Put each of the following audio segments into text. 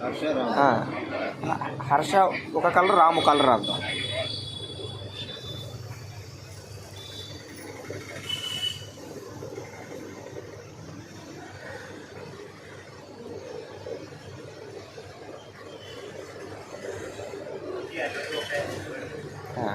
హర్ష రామ్ ఆ, హర్ష ఒక కలర్ రాము కలర్ రాద్దాం ఆ.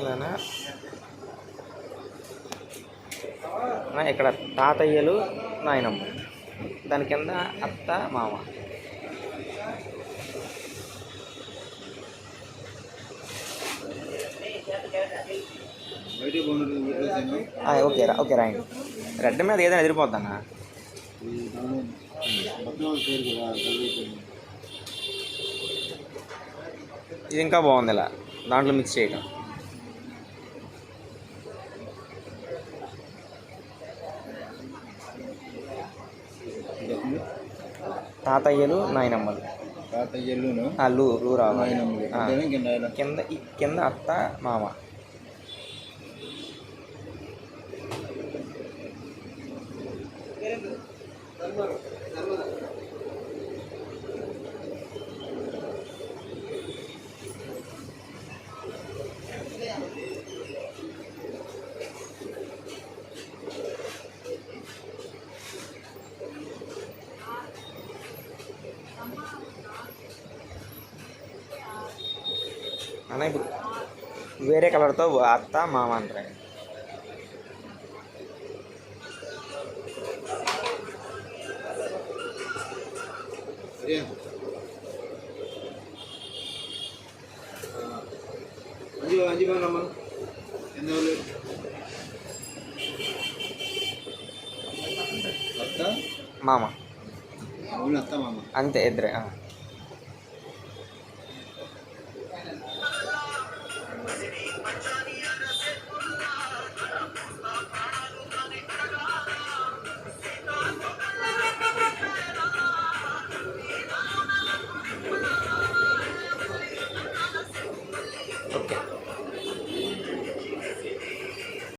ఇలానా ఇక్కడ తాతయ్యలు నాయనమ్మ. దాని కింద అత్త మామ. ఓకే రా ఓకే రాయండి. రెడ్ మీద ఏదైనా ఎదిరిపోద్దన్నా? ఇది ఇంకా బాగుంది ఇలా దాంట్లో మిక్స్ చేయటం. తాతయ్యలు నాయనమ్మలు. తాతయ్యలును ఆ, లూ రావాలి. కింద కింద అత్త మామ. mana ibu gue kalau tau buat Atta mau mantra Mama. Mama. Ante Edre. Ah. Okay